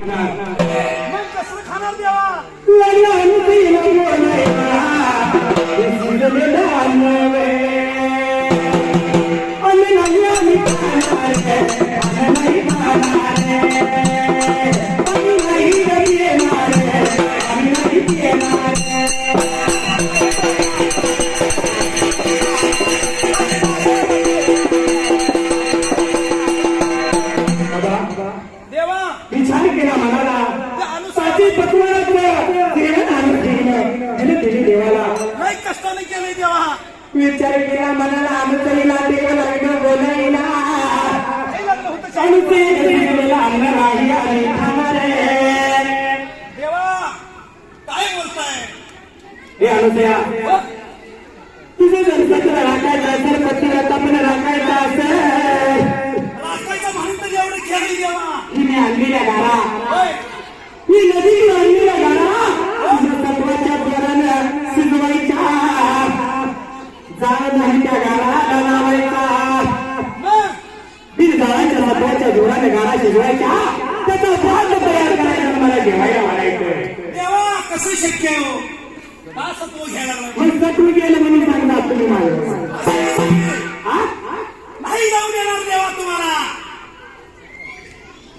मग हे अनुसया हो? तुझं जर सत्र राखायचं असेल पतीला तपन राखायचं असेल देवा. हिने आणलेल्या होय. ही नदी आणलेल्या गारा तुझं तत्वाच्या जोरानं शिजवायच्या. जाळ नाही त्या गारा लावायचा झाडाच्या महत्त्वाच्या जोराने गाडा शिजवायच्या. त्याचा भाग तयार करायचा मला जेवायला वाढायचं देवा कसं शक्य आहे मग सत्व गेलं म्हणून सांगता तुम्ही हा? नाही जाऊ देणार देवा तुम्हाला.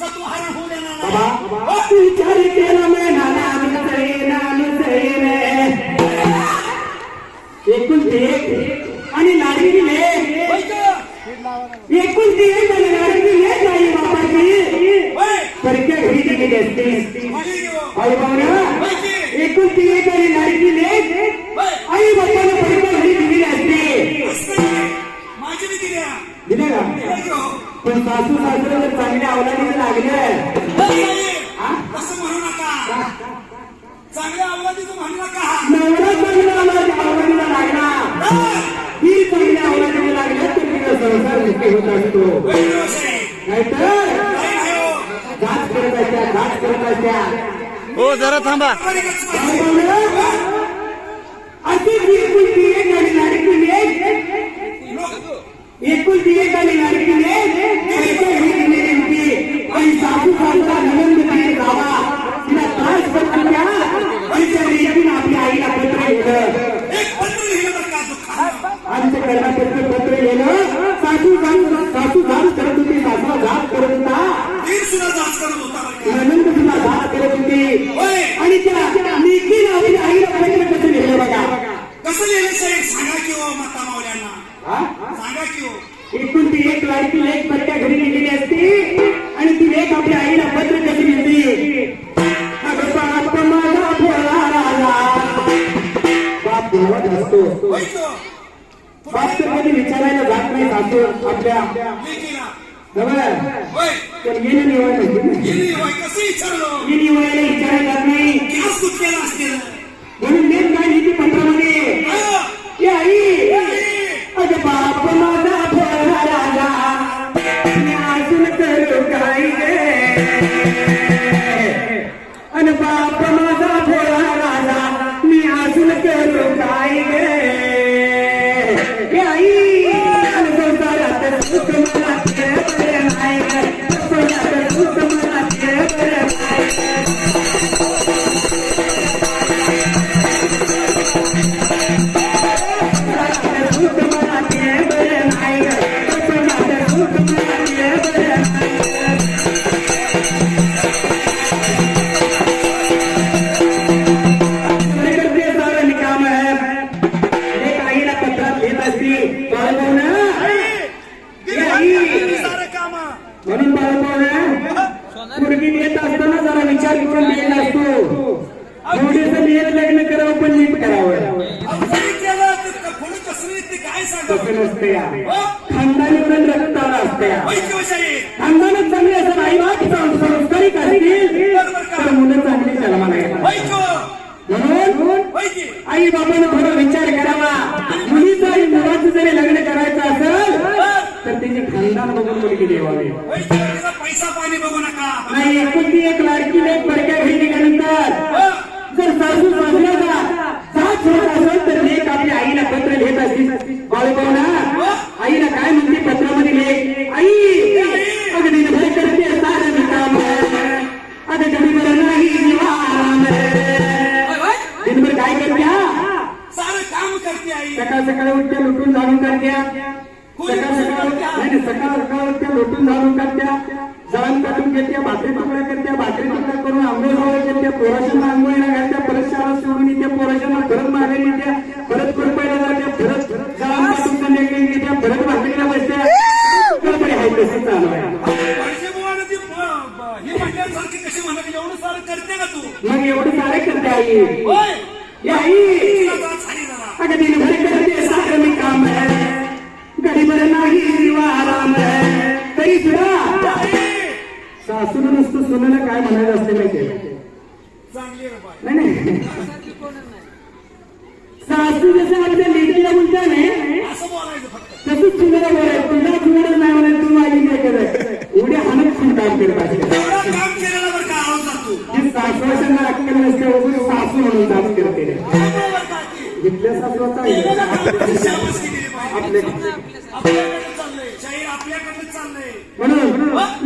सत्व हरण होऊ देणार नाही. विचार केला मी नाना अनुसरी अनुसरी रे. एकुलती एक. आणि लाडकी लेक होय का? एकुलती एक आणि आई बाबाची होय. परक्या घरी गेलेली असते. घेऊ. आई बाबा एकुलती एक आणि लेक होय. आई बाबाला परक्या घरी गेलेली असते. दिले. का? घेऊ. पण सासू जर चांगल्या अवलादीला लागले होय साहेब. असं म्हणू नका चांगल्या अवलादीचं म्हणू नका नवरा चांगला अवलादी- अवलादीला लागला होय. ही चांगल्या अवलादीला लागल्या तर तिला संसार सुखी होत असतो होय देवा साहेब. नाहीतर नाही नाही हो. घात करत असत्या घात करत असत्या हो जरा थांबा. गरीबच एकुलती एक गेलं निवड नाही गेली होय. कसं विचारलं? विचारायला नाही. गॅस कुठलेला असतील? म्हणून लेख काय लिहिली पत्रामध्ये. की आई! बाप माझा भोळा राजा. मी अजून करू काय गे? अन बाप माझा भोळा राजा. मी अजून करू काय हे आई! संसारात पूर्वी लिहित असताना जरा विचार करून लिहिला असतो. थोडेस लिहित लग्न करावं पण नीट करावं. तसं नसते या. खानदानी वरून रक्ताला असते या. खानदानच असं आई बाप तर मुलं चांगली जन्माला येतात. म्हणून आई बाबानं थोडा विचार करावा. मुलीचं आणि मुलाचं जरी लग्न करायचं असेल तर तिचे खानदान बघून मुलगी देवावी. पैसा पाणी बघू नका नाही एकुलती एक लाडकी लेक परक्या घरी निघाल्यानंतर? जर सासू सासऱ्याचा que te कोणाला काय म्हणायचं असते माहिती नाही सासू जसं आमच्या म्हणता बोलता नाही तसंच तुम्हाला बोलाय तुम्हाला तुम्हाला नाही म्हणाल तू माझी काय करायचं एवढे हानच काम केलं पाहिजे सासू म्हणून आपल्याकडे. म्हणून.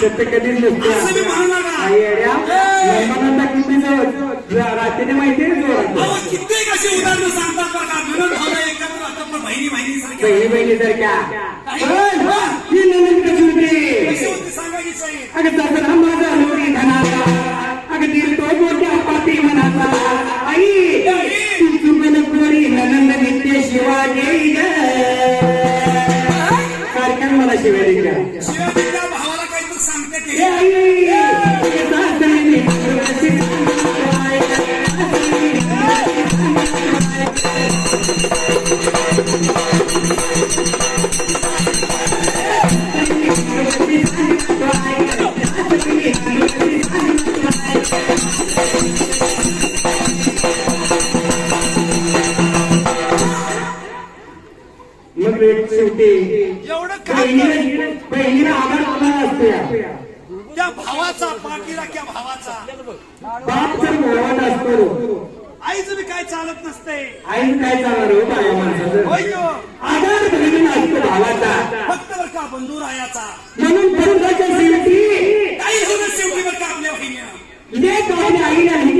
सत्य कधीच नसते येड्या किती माहिती कित्येक अशी उदाहरणं सांगतात बरं का? मिळून भावना एकत्र असतात बहिणी बहिणी सारख्या बहिणी बहिणी सारख्या. ही नवीन कशी होती? सांगा अगं तसं माझा लोणी धनाचा. अगं दिल तो मोठ्या पाती मनाचा. आई तुझं कोरी नंद नित्य शिवाजी ग. कार्यक्रम मला शिवाय Yeah, yeah. चालत नसते. आईन काय चालणार हो आधार बहिणी ऐकतो भावाचा. फक्त बर का बंधू रायाचा म्हणून बंधुराच्या शेवटी काही होणं शेवटी बर का आपल्या बहिणी इथे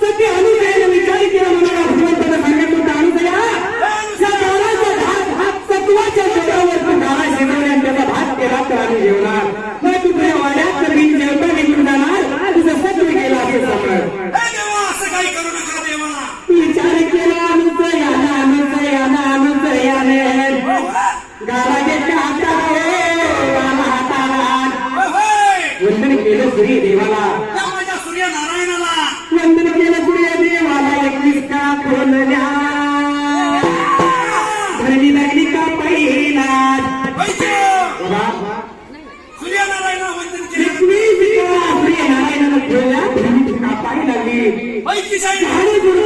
सती अनुसयानं विचारी केला मला हनुमंताला सांगत होता अनुसया त्या काळाचा भात हा तत्वाच्या जगावर तो काळा शिकवण्यात त्याचा भात केला तर आम्ही जेवणार. Baik.